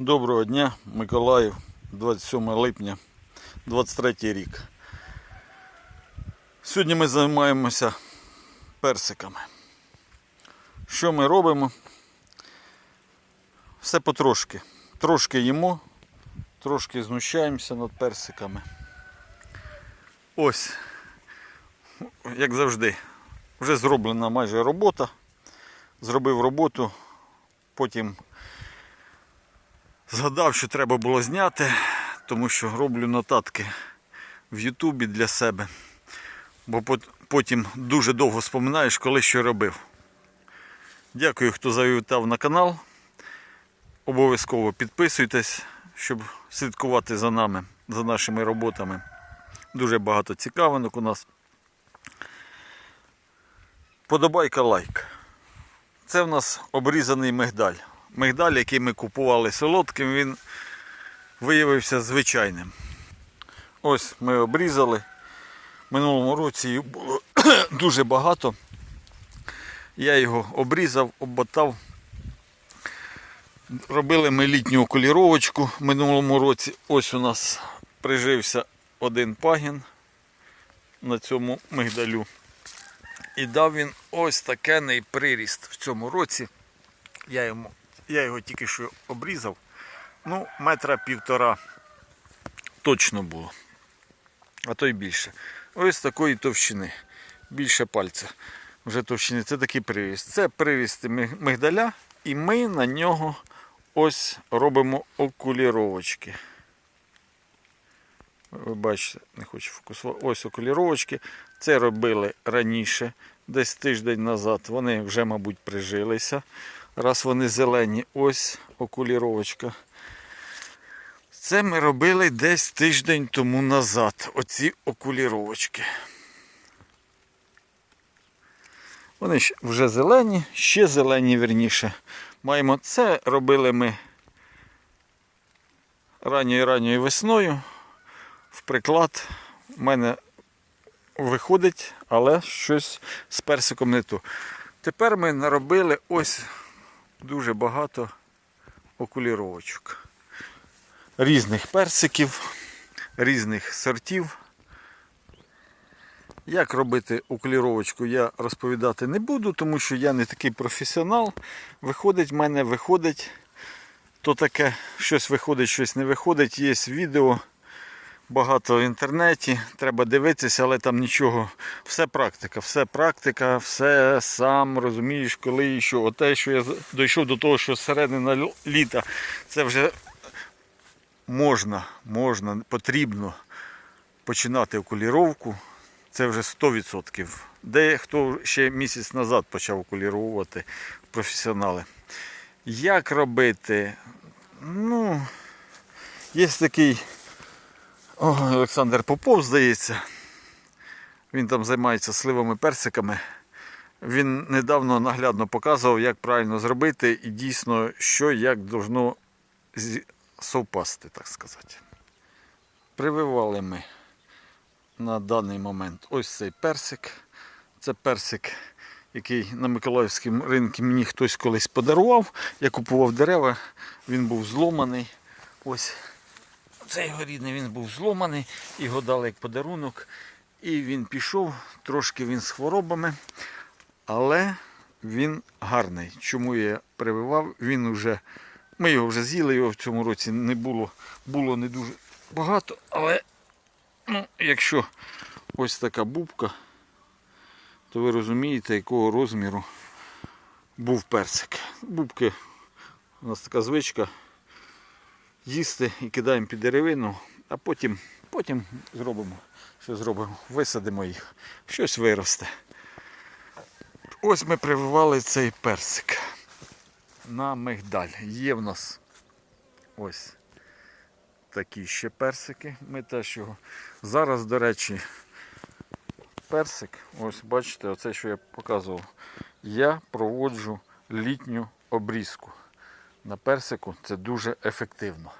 Доброго дня, Миколаїв, 27 липня, 23 рік. Сьогодні ми займаємося персиками. Що ми робимо? Все потрошки. Трошки їмо, трошки знущаємося над персиками. Ось, як завжди, вже зроблена майже робота. Зробив роботу, потім Згадав, що треба було зняти, тому що роблю нотатки в Ютубі для себе. Бо потім дуже довго споминаєш, коли що робив. Дякую, хто завітав на канал. Обов'язково підписуйтесь, щоб слідкувати за нами, за нашими роботами. Дуже багато цікавинок у нас. Подобайка лайк. Це в нас обрізаний мигдаль. Мигдаль, який ми купували солодким, він виявився звичайним. Ось ми обрізали. Минулому році їх було дуже багато. Я його обрізав, обмотав. Робили ми літню окуліровочку минулому році. Ось у нас прижився один пагін на цьому мигдалю. І дав він ось такений приріст в цьому році. Я, йому, я його тільки що обрізав. Ну, метра півтора точно було. А то й більше. Ось такої товщини. Більше пальця. Вже товщини. Це такий приріст. Це ми- мигдаля, і ми на нього ось робимо окуліровочки. Ви бачите, не хочу фокусувати. Ось окуліровочки. Це робили раніше, десь тиждень назад. Вони вже, мабуть, прижилися. Раз вони зелені, ось окуліровочка. Це ми робили десь тиждень тому назад. Оці окуліровочки. Вони вже зелені, ще зелені, вірніше. Маємо це робили ми ранньою ранньою весною. В приклад в мене виходить, але щось з персиком не то. Тепер ми наробили ось дуже багато окуліровочок. Різних персиків, різних сортів. Як робити окуліровочку, я розповідати не буду, тому що я не такий професіонал. Виходить, в мене виходить, то таке, щось виходить, щось не виходить. Є відео багато в інтернеті, треба дивитися, але там нічого. Все практика, все практика, все сам розумієш, коли і що. Оте, що я дійшов до того, що середина літа це вже можна, можна, потрібно починати окуліровку. Це вже 100%. Дехто ще місяць назад почав окулірувати професіонали. Як робити? Ну, є такий Олександр Попов, здається. Він там займається сливами персиками. Він недавно наглядно показував, як правильно зробити і дійсно, що як должно совпасти, так сказати. Прививали ми на даний момент ось цей персик. Це персик, який на Миколаївському ринку мені хтось колись подарував. Я купував дерева, він був зломаний. Ось цей його рідний він був зломаний, його дали як подарунок. І він пішов, трошки він з хворобами, але він гарний. Чому я прививав? Він уже, ми його вже з'їли, його в цьому році не було, було не дуже багато, але ну, якщо ось така бубка, то ви розумієте, якого розміру був персик. Бубки, у нас така звичка їсти і кидаємо під деревину, а потім, потім зробимо, що зробимо, висадимо їх, щось виросте. Ось ми прививали цей персик на мигдаль. Є в нас ось такі ще персики. Ми теж його. Зараз, до речі, персик, ось бачите, оце, що я показував. Я проводжу літню обрізку на персику. Це дуже ефективно.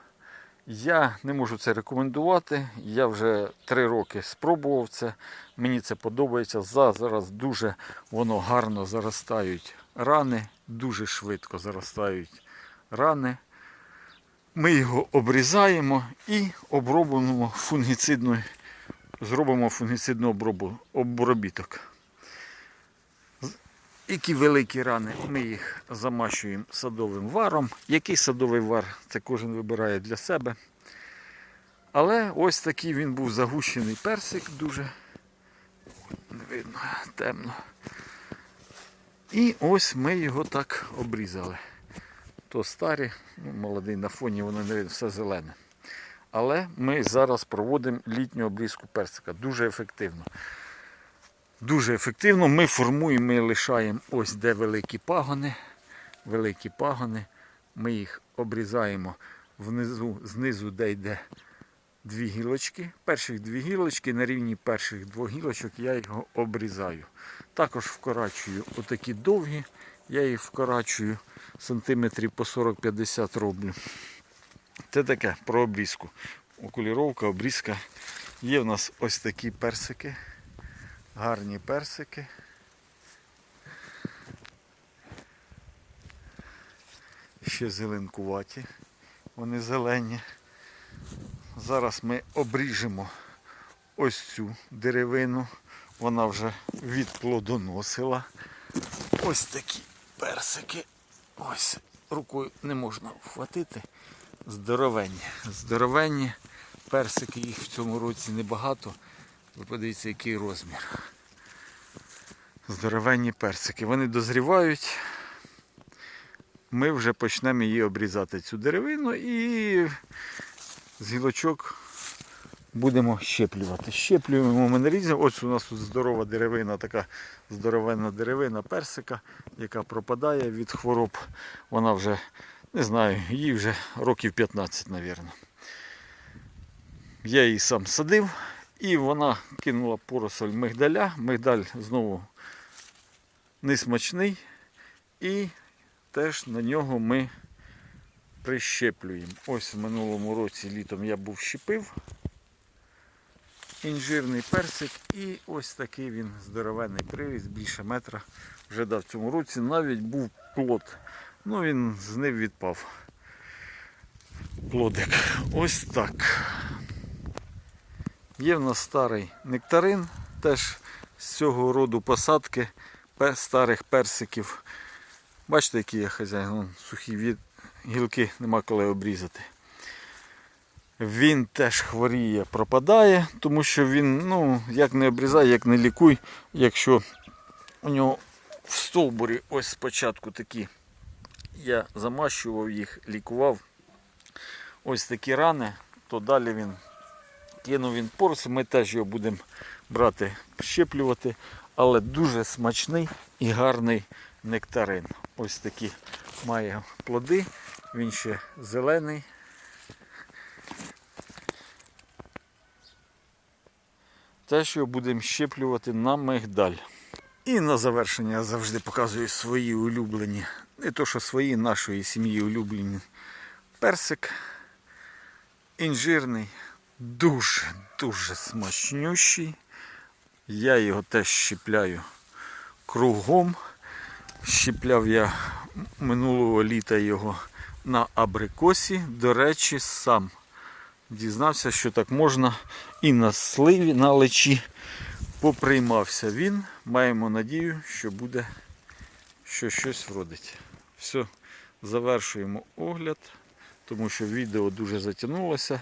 Я не можу це рекомендувати. Я вже три роки спробував це. Мені це подобається. За- Зараз дуже воно гарно заростають рани, дуже швидко заростають рани. Ми його обрізаємо і обробимо фунгіцидною, зробимо фунгіцидну обробіток. Які великі рани, ми їх замащуємо садовим варом. Який садовий вар, це кожен вибирає для себе. Але ось такий він був загущений персик дуже. Не видно, темно. І ось ми його так обрізали. То старі, ну, молодий на фоні, воно не видно, все зелене. Але ми зараз проводимо літню обрізку персика. Дуже ефективно. Дуже ефективно. Ми формуємо, ми лишаємо ось де великі пагони. Великі пагони. Ми їх обрізаємо внизу, знизу, де йде дві гілочки. Перших дві гілочки на рівні перших двох гілочок я його обрізаю. Також вкорачую отакі довгі, я їх вкорачую сантиметрів по 40-50 роблю. Це таке про обрізку. Окуліровка, обрізка. Є в нас ось такі персики. Гарні персики. Ще зеленкуваті. Вони зелені. Зараз ми обріжемо ось цю деревину. Вона вже відплодоносила. Ось такі персики. Ось рукою не можна вхватити. Здоровенні. Здоровенні персики, їх в цьому році небагато. Ви подивіться, який розмір. Здоровенні персики. Вони дозрівають. Ми вже почнемо її обрізати цю деревину і з гілочок будемо щеплювати. Щеплюємо ми нарізаємо. Ось у нас тут здорова деревина, така здоровенна деревина персика, яка пропадає від хвороб. Вона вже, не знаю, їй вже років 15, мабуть. Я її сам садив і вона кинула поросоль мигдаля. Мигдаль знову несмачний. І теж на нього ми прищеплюємо. Ось в минулому році літом я був щепив. Інжирний персик і ось такий він здоровенний приріст, більше метра. Вже дав цьому році навіть був плод. Ну він з ним відпав. Плодик. Ось так. Є в нас старий нектарин, теж з цього роду посадки старих персиків. Бачите, які є хазяїн, Вон сухі від... гілки нема коли обрізати. Він теж хворіє, пропадає, тому що він, ну, як не обрізай, як не лікуй, якщо у нього в стовбурі ось спочатку такі, я замащував їх, лікував ось такі рани, то далі він кинув він порос, ми теж його будемо брати, щеплювати, але дуже смачний і гарний нектарин. Ось такі має плоди, він ще зелений. Теж його будемо щеплювати на мигдаль. І на завершення я завжди показую свої улюблені, не то що свої, нашої сім'ї улюблені. Персик інжирний, дуже-дуже смачнющий. Я його теж щепляю кругом. Щепляв я минулого літа його на абрикосі. До речі, сам дізнався, що так можна і на сливі, на лечі. Поприймався він. Маємо надію, що буде що щось вродить. Все, завершуємо огляд, тому що відео дуже затягнулося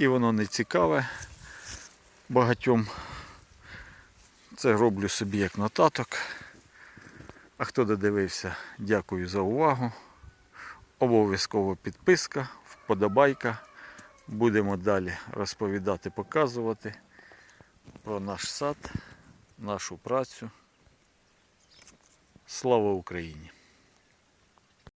і воно не цікаве багатьом. Це роблю собі як нотаток. А хто додивився, дякую за увагу. Обов'язково підписка, вподобайка. Будемо далі розповідати, показувати про наш сад, нашу працю. Слава Україні!